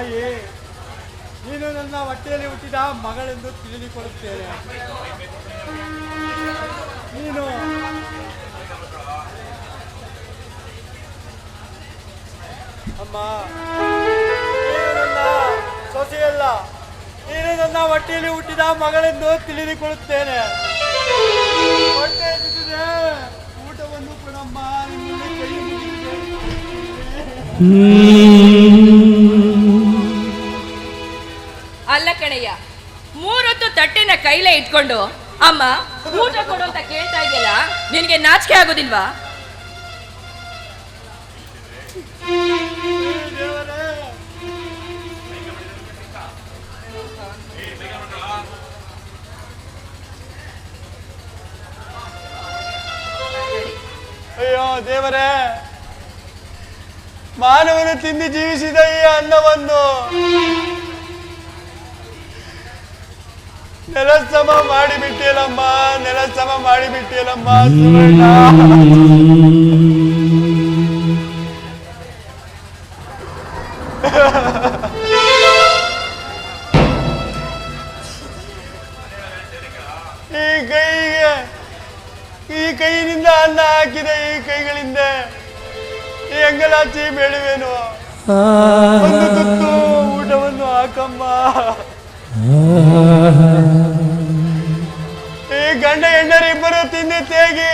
ತಾಯಿ, ನೀನು ನನ್ನ ಹೊಟ್ಟೆಯಲ್ಲಿ ಹುಟ್ಟಿದ ಮಗಳೆಂದು ತಿಳಿದುಕೊಳ್ಳುತ್ತೇನೆ. ನೀನು ಅಮ್ಮ ಸೊಸೆಯಲ್ಲ, ನೀನು ನನ್ನ ಹೊಟ್ಟೆಯಲ್ಲಿ ಹುಟ್ಟಿದ ಮಗಳೆಂದು ತಿಳಿದುಕೊಳ್ಳುತ್ತೇನೆ. ಹೊಟ್ಟೆ. ಊಟವನ್ನು ಕೊಡಮ್ಮ ಮಾಡಿ ಕೈ ಕಣಯ್ಯ, ಮೂರೊತ್ತು ತಟ್ಟೆನ ಕೈಲೇ ಇಟ್ಕೊಂಡು, ಅಮ್ಮ, ಊಟ ಕೊಡು ಅಂತ ಕೇಳ್ತಾ ಇದೆಯಲ್ಲ, ನಿನಗೆ ನಾಚಿಕೆ ಆಗೋದಿಲ್ವಾ? ಅಯ್ಯೋ, ದೇವರೇ, ಮಾನವನ ತಿಂದು ಜೀವಿಸಿದ ಈ ಅನ್ನವನ್ನು. ನೆಲಸಮ ಮಾಡಿಬಿಟ್ಟಿಯಲ್ಲಮ್ಮ ನೆಲಸಮ ಮಾಡಿಬಿಟ್ಟಿಯಲ್ಲಮ್ಮ, ಸುವರ್ಣ. ಈ ಕೈಗೆ, ಈ ಕೈಯಿಂದ ಅನ್ನ ಹಾಕಿದೆ, ಈ ಕೈಗಳಿಂದ. ಈ ಅಂಗಲಾಚಿ ಬೆಳುವೆನು ತುತ್ತು ಊಟವನ್ನು ಹಾಕಮ್ಮ. ಈ ಗಂಡ ಹೆಂಡರಿಬ್ಬರು ತಿಂದು ತೇಗಿ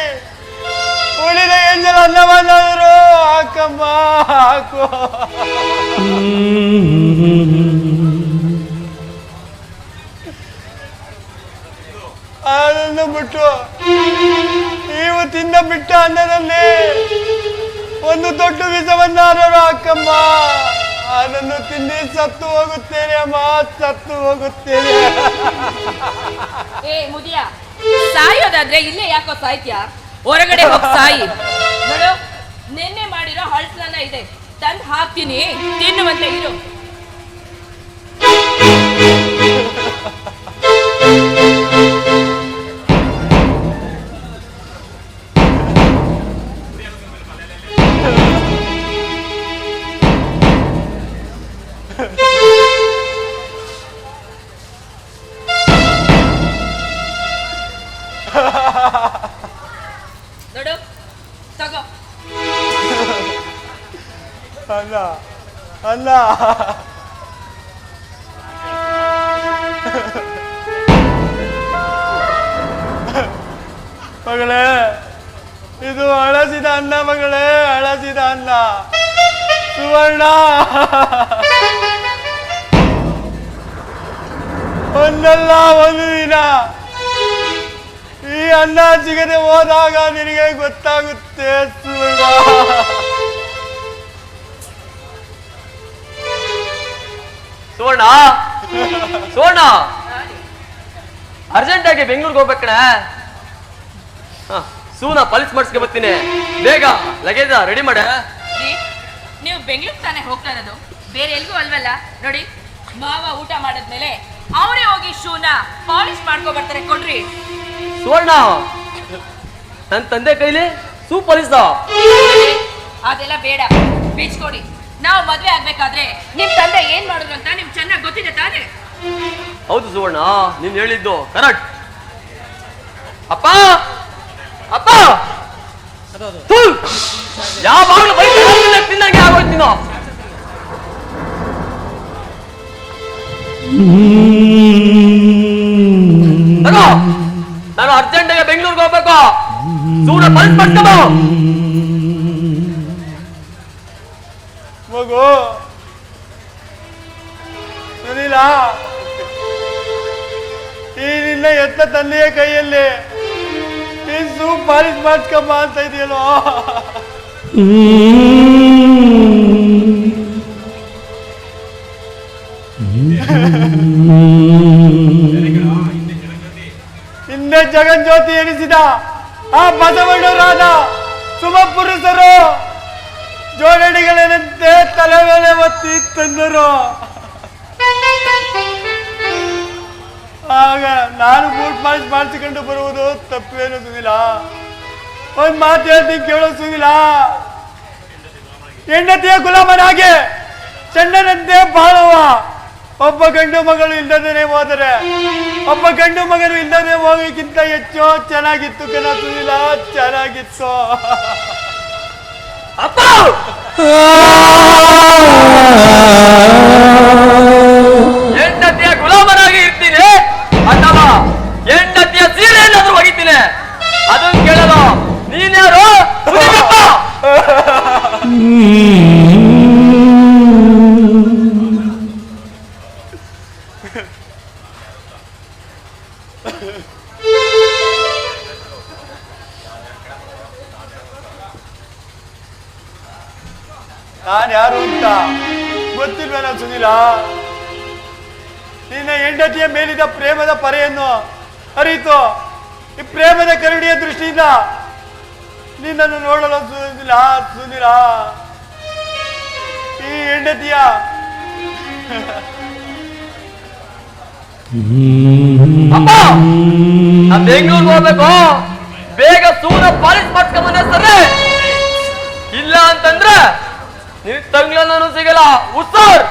ಉಳಿದ ಎಂಜಲ ಅನ್ನವನ್ನಾದರು ಹಾಕಮ್ಮ, ಹಾಕು. ಅದನ್ನು ಬಿಟ್ಟು ನೀವು ತಿಂದ ಬಿಟ್ಟ ಅನ್ನದಲ್ಲಿ ಒಂದು ದೊಡ್ಡ ವಿಷವನ್ನಾದರು ಹಾಕಮ್ಮ. ಅದನ್ನು ತಿಂದು ಸತ್ತು ಹೋಗುತ್ತೇನೆ, ಅಮ್ಮ, ಸತ್ತು ಹೋಗುತ್ತೇನೆ. ಏ, ಮುದಿಯ, ಸಾಯೋದಾದ್ರೆ ಇಲ್ಲೇ ಯಾಕೋ ಸಾಯ್ತ್ಯಾ? ಹೊರಗಡೆ ಹೋಗಿ ಸಾಯಿ. ನಿನ್ನೆ ಮಾಡಿರೋ ಹಳ್ಸನ ಇದೆ. ತಂದು ಹಾಕ್ತೀನಿ, ತಿನ್ನುವಂತೆ ಇರು. ನೋಡು, ತಗೋ. ಅಲ್ಲ ಅಲ್ಲ. ಮಗಳೇ, ಇದು ಅಳಸಿದ ಅನ್ನ ಮಗಳೇ ಅಳಸಿದ ಅನ್ನ. ಸುವರ್ಣ. ಒಂದಲ್ಲ ಒಂದು ದಿನ. ಅನ್ನ ಸಿಗದೆ ಹೋದಾಗ ನಿನಗೆ ಗೊತ್ತಾಗುತ್ತೆ ಸೋಣ ಸುವರ್ಣ? ಸುವರ್ಣ? ಅರ್ಜೆಂಟ್ ಆಗಿ ಬೆಂಗಳೂರಿಗೆ ಹೋಗ್ಬೇಕಣ ಸೂನ ಪಲ್ಸ್ ಮಾಡಿಸ್ಕೆ ಬರ್ತೀನಿ. ಬೇಗ ಲಗೇಜ ರೆಡಿ ಮಾಡ. ನೀವು ಬೆಂಗಳೂರು ತಾನೇ ಹೋಗ್ತಾ ಇರೋದು? ಬೇರೆ ಎಲ್ಗೂ ಅಲ್ವಲ್ಲ? ನೋಡಿ ಮಾವ ಊಟ ಮಾಡಿದ್ಮೇಲೆ ಅವರೇ ಹೋಗಿ ಶೂನ ಪಾಲಿಶ್ ಮಾಡ್ಕೊ ಬರ್ತಾರೆ ಕೊಡ್ರಿ. ಸುವರ್ಣ! ನನ್ನ ತಂದೆ ಕೈಲಿ ಸೂ ಪಲಿಸ್ದ ನೋಡಿ, ಅದೆಲ್ಲ ಬೇಡ. ಬೀಚ್ಕೊಡಿ ನಾವು ಮದ್ವೆ ಆಗ್ಬೇಕಾದ್ರೆ ನಿಮ್ ತಂದೆ ಏನ್ ಮಾಡಿದ್ರು ಅಂತ ನಿಮ್ ಚೆನ್ನಾಗಿ ಗೊತ್ತಿದೆ ತಾನೇ? ಹೌದು ಸುವರ್ಣ ನೀನ್ ಹೇಳಿದ್ದು ಕರೆಕ್ಟ್. ಅಪ್ಪ! ಅಪ್ಪ! ಥು! ಯಾವಾಗ್ಲೂ ಬೈಕ್ ತಿನ್ನಂಗೆ ತಗೋ! ನಾನು ಅರ್ಜೆಂಟಿಗೆ ಬೆಂಗಳೂರಿಗೆ ಹೋಗ್ಬೇಕು. ಸೂರ ಪಲ್ಸ್ ಮಾಡ್ಕೊಂಡು ಮಗು. ಸುನೀಲ. ಈ ನಿನ್ನ ಎತ್ತ ತಂದೆಯ ಕೈಯಲ್ಲಿ. ಈ ಸೂಪರ್ ಪಾಲಿಸ್ ಮಾಡ್ಕಮ್ಮ ಅಂತ ಇದೆಯಲ್ಲೋ. ಹಿಂದೆ ಜ್ಯೋತಿ ಎನಿಸಿದ ಆ ಬಸವಣ್ಣರಾದ ಸುಮ ಪುರುಷರು, ಜೋಡಣಿಗಳೇನಂತೆ ತಲೆ ಮೇಲೆ ಒತ್ತಿ ತಂದರು. ಆಗ ನಾನು ಬೂಟ್ ಪಾಲಿಸ್ ಮಾಡಿಸಿಕೊಂಡು ಬರುವುದು ತಪ್ಪೇನು ಸುನಿಲ? ಒಂದ್ ಮಾತು ಹೇಳ್ತೀನಿ ಕೇಳೋ ಸುನಿಲ. ಹೆಂಡತಿಯ ಗುಲಾಮನಾಗೆ ಚಂಡನಂತೆ ಬಾಳುವ ಒಬ್ಬ ಗಂಡು ಮಗಳು ಇಲ್ಲದೇ ಹೋದರೆ ಒಬ್ಬ ಗಂಡು ಮಗನು ಇಲ್ಲದೆ ಹೋಗೋಕ್ಕಿಂತ ಹೆಚ್ಚು ಚೆನ್ನಾಗಿತ್ತು ಕಣ ಸುನಿಲ ಚೆನ್ನಾಗಿತ್ತು. ಅಪ್ಪ! ನಾನು ಯಾರು ಅಂತ ಗೊತ್ತಿಲ್ವೇನ ಸುನಿಲ? ನಿನ್ನ ಹೆಂಡತಿಯ ಮೇಲಿದ ಪ್ರೇಮದ ಪರೆಯನ್ನು ಅರಿತು, ಈ ಪ್ರೇಮದ ಕರುಡಿಯ ದೃಷ್ಟಿಯಿಂದ ನಿನ್ನನ್ನು ನೋಡಲು ಸುನಿಲ ಸುನಿಲ. ಈ ಹೆಂಡತಿಯ ಬೆಂಗಳೂರು ಹೋಗ್ಬೇಕು. ಬೇಗ ಸೂರ ಪಾಲಿಸ್ ಮಾಡ್ಕೊಂಬಂದ ಸರಿ. ಇಲ್ಲ ಅಂತಂದ್ರೆ ನೀವು ತಂಗ್ಲನ್ನೂ ಸಿಗಲ್ಲ. ಉತ್ತರ್